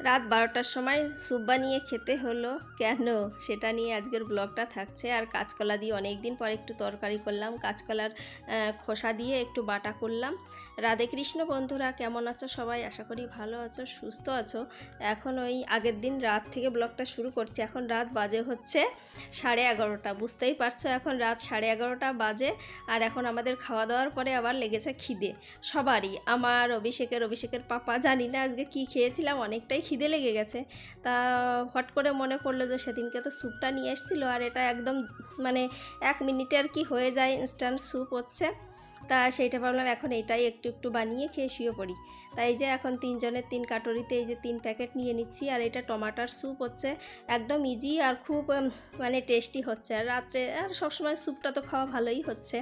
রাত বারোটার সময় স্যুপ বানিয়ে খেতে হলো। কেন? সেটা নিয়ে আজকের ব্লগটা থাকছে। আর কাঁচকলা দিয়ে অনেক দিন পর একটু তরকারি করলাম। কাঁচকলার খোসা দিয়ে একটু বাটা করলাম। রাধে কৃষ্ণ বন্ধুরা, কেমন আছো সবাই? আশা করি ভালো আছো, সুস্থ আছো। এখন ওই আগের দিন রাত থেকে ব্লগটা শুরু করছি। এখন রাত বাজে হচ্ছে সাড়ে এগারোটা, বুঝতেই পারছ? এখন রাত সাড়ে এগারোটা বাজে আর এখন আমাদের খাওয়া দাওয়ার পরে আবার লেগেছে খিদে। সবারই, আমার, অভিষেকের অভিষেকের পাপা, জানি না আজকে কি খেয়েছিলাম, অনেকটাই খিদে লেগে গেছে। তা হট করে মনে পড়ল যে সেদিনকে তো স্যুপটা নিয়ে এসেছিল আর এটা একদম মানে এক মিনিটে আর কি হয়ে যায় ইনস্ট্যান্ট স্যুপ হচ্ছে। তা সেইটা ভাবলাম এখন এটাই একটু একটু বানিয়ে খেয়ে শুয়ে পড়ি। তাই যে এখন তিনজনের তিন কাটোরিতে এই যে তিন প্যাকেট নিয়ে নিচ্ছি, আর এটা টমাটার স্যুপ হচ্ছে। একদম ইজি আর খুব মানে টেস্টি হচ্ছে। আর রাত্রে, আর সবসময় স্যুপটা তো খাওয়া ভালোই হচ্ছে।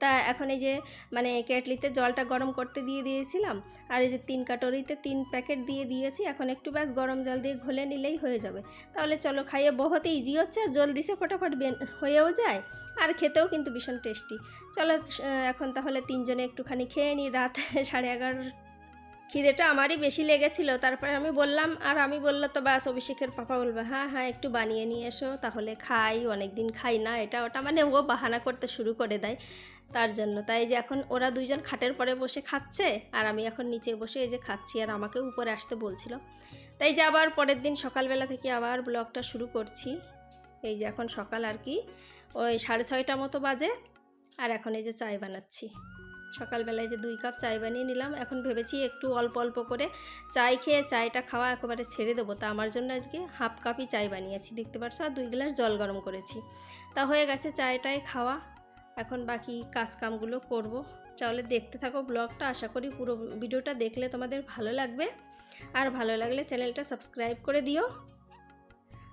তা এখন এই যে মানে কেটলিতে জলটা গরম করতে দিয়ে দিয়েছিলাম, আর এই যে তিন কাটোরিতে তিন প্যাকেট দিয়ে দিয়েছি, এখন একটু ব্যাস গরম জল দিয়ে ঘোলে নিলেই হয়ে যাবে। তাহলে চলো খাইয়ে বহুত ইজি হচ্ছে, আর জলদি সে ফটাফট বেন- হয়েও যায়, আর খেতেও কিন্তু ভীষণ টেস্টি চলো এখন তাহলে তিনজনে একটুখানি খেয়ে নিই রাত সাড়ে এগারো খিদেটা আমারই বেশি লেগেছিল। তারপরে আমি বললাম, আর আমি বলল তো ব্যাস অভিষেকের পাপা বলবে হ্যাঁ হ্যাঁ একটু বানিয়ে নিয়ে এসো, তাহলে খাই অনেক দিন খাই না। এটা ওটা মানে ও বাহানা করতে শুরু করে দেয় তার জন্য। তাই যে এখন ওরা দুইজন খাটের পরে বসে খাচ্ছে, আর আমি এখন নিচে বসে এই যে খাচ্ছি, আর আমাকে উপরে আসতে বলছিল। তাই যে আবার পরের দিন সকালবেলা থেকে আবার ব্লগটা শুরু করছি। এই যে এখন সকাল আর কি, ওই সাড়ে ছয়টা মতো বাজে, আর এখন এই যে চায় বানাচ্ছি। সকালবেলায় যে দুই কাপ চায় বানিয়ে নিলাম, এখন ভেবেছি একটু অল্প অল্প করে চায় খেয়ে চায়টা খাওয়া একেবারে ছেড়ে দেবো। তা আমার জন্য আজকে হাফ কাপই চায় বানিয়েছি, দেখতে পাচ্ছ আর দুই গ্লাস জল গরম করেছি। তা হয়ে গেছে চায়টায় খাওয়া। এখন বাকি কাজ কামগুলো করব। তাহলে দেখতে থাকো ব্লগটা, আশা করি পুরো ভিডিওটা দেখলে তোমাদের ভালো লাগবে। আর ভালো লাগলে চ্যানেলটা সাবস্ক্রাইব করে দিও।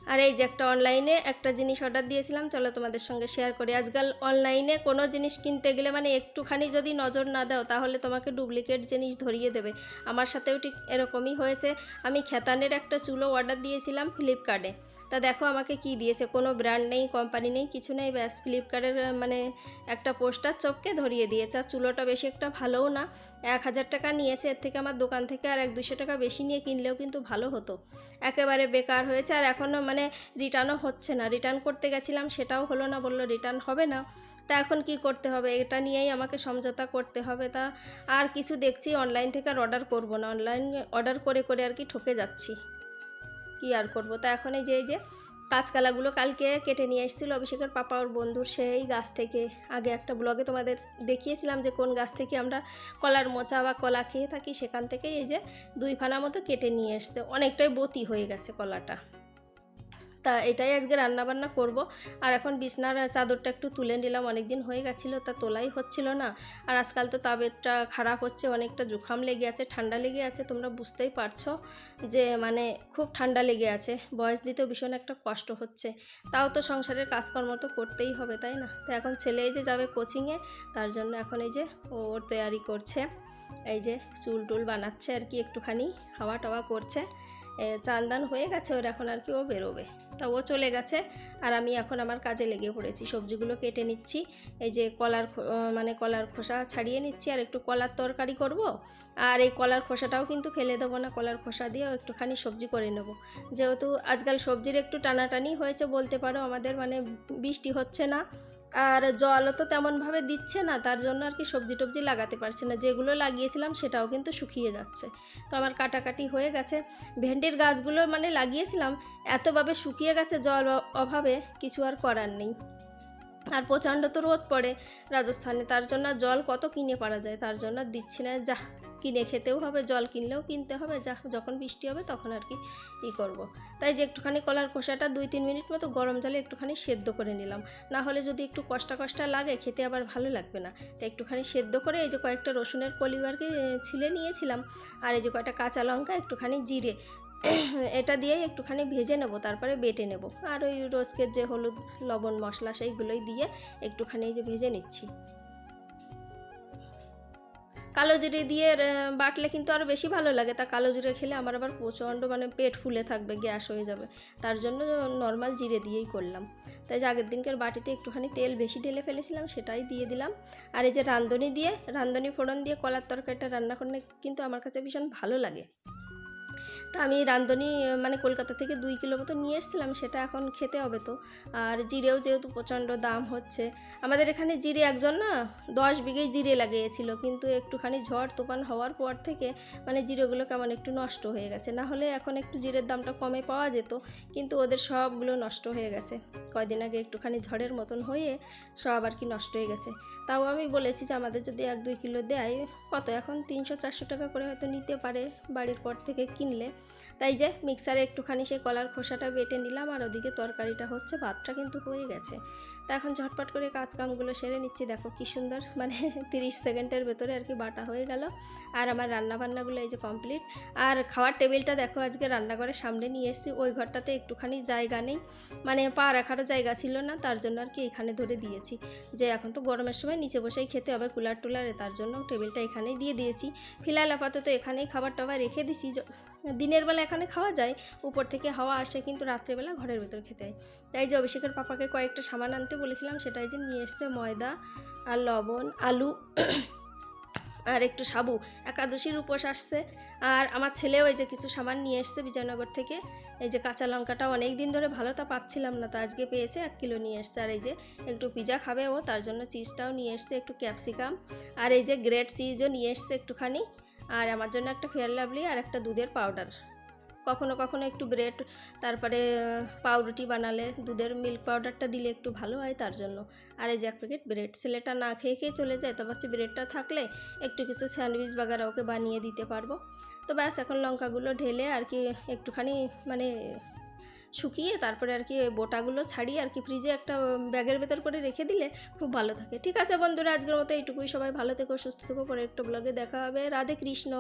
আর এই যে একটা অনলাইনে একটা জিনিস অর্ডার দিয়েছিলাম, চলো তোমাদের সঙ্গে শেয়ার করি। আজকাল অনলাইনে কোনো জিনিস কিনতে গেলে মানে একটুখানি যদি নজর না দাও, তাহলে তোমাকে ডুপ্লিকেট জিনিস ধরিয়ে দেবে। আমার সাথেও ঠিক এরকমই হয়েছে। আমি খেতানের একটা চুলো অর্ডার দিয়েছিলাম ফ্লিপকার্টে তা দেখো আমাকে কি দিয়েছে। কোনো ব্র্যান্ড নেই কোম্পানি নেই, কিছু নেই, ব্যাস ফ্লিপকার্টের মানে একটা পোস্টার চপকে ধরিয়ে দিয়েছে। আর চুলোটা বেশি একটা ভালোও না। এক হাজার টাকা নিয়েছে, এর থেকে আমার দোকান থেকে আর এক দুশো টাকা বেশি নিয়ে কিনলেও কিন্তু ভালো হতো। একেবারে বেকার হয়েছে, আর এখনও মানে রিটার্নও হচ্ছে না। রিটার্ন করতে গেছিলাম, সেটাও হলো না, বলল রিটার্ন হবে না। তা এখন কি করতে হবে? এটা নিয়েই আমাকে সমঝোতা করতে হবে। তা আর কিছু দেখছি অনলাইন থেকে আর অর্ডার করব না। অনলাইন অর্ডার করে করে আর কি ঠকে যাচ্ছি। কি আর করব। তা এখন এই যে এই যে কাঁচকলাগুলো কালকে কেটে নিয়ে এসেছিল অভিষেকের পাপা ওর বন্ধুর, সেই গাছ থেকে আগে একটা ব্লগে তোমাদের দেখিয়েছিলাম যে কোন গাছ থেকে আমরা কলার মোচা বা কলা খেয়ে থাকি সেখান থেকে এই যে দুই ফানা মতো কেটে নিয়ে এসছে। অনেকটাই বতি হয়ে গেছে কলাটা। তা এটাই আজকে রান্না বান্না করব। আর এখন বিছনার চাদরটা একটু তুলে নিলাম অনেক দিন হয়ে গেছিল, তা তোলাই হচ্ছিল না। আর আজকাল তো তাবেরটা খারাপ হচ্ছে, অনেকটা জুখাম লেগে আছে, ঠান্ডা লেগে আছে, তোমরা বুঝতেই পারছ যে মানে খুব ঠান্ডা লেগে আছে। বয়স দিতেও ভীষণ একটা কষ্ট হচ্ছে। তাও তো সংসারের কাজকর্ম তো করতেই হবে, তাই না? তো এখন ছেলে এই যে যাবে কোচিংয়ে তার জন্য এখন এই যে ওর তৈয়ারি করছে। এই যে চুল টুল বানাচ্ছে আর কি, একটুখানি হাওয়া টাওয়া করছে। চান দান হয়ে গেছে, ওর এখন আর কি ও বেরোবে। তা ও চলে গেছে, আর আমি এখন আমার কাজে লেগে পড়েছি। সবজিগুলো কেটে নিচ্ছি, এই যে কলার মানে কলার খোসা ছাড়িয়ে নিচ্ছি, আর একটু কলার তরকারি করব। আর এই কলার খোসাটাও কিন্তু ফেলে দেবো না, কলার খোসা দিয়েও একটুখানি সবজি করে নেব। যেহেতু আজকাল সবজির একটু টানাটানি হয়েছে বলতে পারো, আমাদের মানে বৃষ্টি হচ্ছে না। আর জলও তো তেমনভাবে দিচ্ছে না, তার জন্য আর কি সবজি টবজি লাগাতে পারছে না। যেগুলো লাগিয়েছিলাম সেটাও কিন্তু শুকিয়ে যাচ্ছে। তো আমার কাটাকাটি হয়ে গেছে। ভেন্ডির গাছগুলো মানে লাগিয়েছিলাম, এতভাবে শুকিয়ে গেছে জল অভাবে কিছু আর করার নেই। আর প্রচণ্ড তো রোদ পড়ে রাজস্থানে। তার জন্য জল কত কিনে পারা যায়? তার জন্য দিচ্ছি না। যা কিনে খেতেও হবে জল কিনলেও কিনতে হবে। যা যখন বৃষ্টি হবে তখন আর কি ই করব। তাই যে একটুখানি কলার খোসাটা দুই তিন মিনিট মতো গরম জলে একটুখানি সেদ্ধ করে নিলাম। না হলে যদি একটু কষ্টা কষ্টা লাগে খেতে আবার ভালো লাগবে না। তাই একটুখানি সেদ্ধ করে এই যে কয়েকটা রসুনের কলি আর কি এ, ছিলে নিয়েছিলাম। আর এই যে কয়েকটা কাঁচা লঙ্কা একটুখানি জিরে এটা দিয়েই একটুখানি ভেজে নেব, তারপরে বেটে নেব। আর ওই রোজকের যে হলুদ, লবণ, মশলা, সেইগুলোই দিয়ে একটুখানি যে ভেজে নিচ্ছি। কালো জিরে দিয়ে বাটলে কিন্তু আরও বেশি ভালো লাগে। তা কালো জিরে খেলে আমার আবার প্রচণ্ড মানে পেট ফুলে থাকবে, গ্যাস হয়ে যাবে। তার জন্য নর্মাল জিরে দিয়েই করলাম। তাই যে আগের দিনকার বাটিতে একটুখানি তেল বেশি ঢেলে ফেলেছিলাম, সেটাই দিয়ে দিলাম। আর এই যে রান্ধনি দিয়ে রান্ধনি ফোড়ন দিয়ে কলার তরকারিটা রান্না করলে কিন্তু আমার কাছে ভীষণ ভালো লাগে। তা আমি রান্ধনি মানে কলকাতা থেকে দুই কিলো মতো নিয়ে এসেছিলাম, সেটা এখন খেতে হবে তো। আর জিরেও যেহেতু প্রচণ্ড দাম হচ্ছে আমাদের এখানে জিরে একজন না, দশ বিঘেই জিরে লাগিয়েছিল, কিন্তু একটুখানি ঝড় তুফান হওয়ার পর থেকে মানে জিরেগুলো কেমন একটু নষ্ট হয়ে গেছে। না হলে এখন একটু জিরের দামটা কমে পাওয়া যেত, কিন্তু ওদের সবগুলো নষ্ট হয়ে গেছে। কয়দিন আগে একটুখানি ঝড়ের মতন হয়ে সব আর কি নষ্ট হয়ে গেছে। তাও আমি বলেছি যে আমাদের যদি এক দুই কিলো দেয়, কত এখন? তিনশো, চারশো টাকা করে হয়তো নিতে পারে বাড়ির পর থেকে কিনলে। তাই যে মিক্সারে একটুখানি সেই কলার খোসাটা বেটে নিলাম, আর ওদিকে তরকারিটা হচ্ছে, ভাতটা কিন্তু হয়ে গেছে। তা এখন ঝটপট করে কাজ কামগুলো সেরে নিচ্ছি। দেখো কি সুন্দর মানে তিরিশ সেকেন্ডের ভেতরে আর কি বাটা হয়ে গেল। আর আমার রান্না বান্নাগুলো এই যে কমপ্লিট আর খাওয়ার টেবিলটা দেখো আজকে রান্নাঘরের সামনে নিয়ে এসেছি। ওই ঘরটাতে একটুখানি জায়গা নেই। মানে পা রাখারও জায়গা ছিল না, তার জন্য আর কি এখানে ধরে দিয়েছি। যে এখন তো গরমের সময় নিচে বসেই খেতে হবে কুলার টুলারে, তার জন্য টেবিলটা এখানেই দিয়ে দিয়েছি। ফিলহাল আপাতত এখানেই খাবার টাবার রেখে দিছি। দিনের বেলা এখানে খাওয়া যায়, উপর থেকে হাওয়া আসে কিন্তু রাত্রেবেলা ঘরের ভেতর খেতে হয়। তাই যে অভিষেকের পাপাকে কয়েকটা সামান আনতে বলেছিলাম, সেটাই যে নিয়ে এসছে ময়দা আর লবণ, আলু আর একটু সাবু। একাদশীর উপোস আসছে। আর আমার ছেলেও এই যে কিছু সামান নিয়ে এসছে বিজয়নগর থেকে। এই যে কাঁচা লঙ্কাটা অনেক দিন ধরে ভালো তা পাচ্ছিলাম না, তা আজকে পেয়েছে, এক কিলো নিয়ে এসছে। আর এই যে একটু পিজা খাবে ও, তার জন্য চিজটাও নিয়ে এসছে, একটু ক্যাপসিকাম। আর এই যে গ্রেট চিজও নিয়ে এসছে একটুখানি। আর আমার জন্য একটা ফেয়ার লাভলি আর একটা দুধের পাউডার। কখনো কখনো একটু ব্রেড, তারপরে পাউরুটি বানালে দুধের মিল্ক পাউডারটা দিলে একটু ভালো হয় তার জন্য। আর এই যে এক প্যাকেট ব্রেড, ছেলেটা না খেয়ে খেয়ে চলে যায় তবে ভাবছি ব্রেডটা থাকলে একটু কিছু স্যান্ডউইচ বাগারা ওকে বানিয়ে দিতে পারব। তো ব্যাস, এখন লঙ্কাগুলো ঢেলে আর কি একটুখানি মানে শুকিয়ে তারপরে আর কি বোটাগুলো ছাড়িয়ে আর কি ফ্রিজে একটা ব্যাগের ভেতর করে রেখে দিলে খুব ভালো থাকে। ঠিক আছে বন্ধুরা, আজকের মতো এইটুকুই। সবাই ভালো থেকো, সুস্থ থেকো। পরে একটা ব্লগে দেখা হবে। রাধে কৃষ্ণ।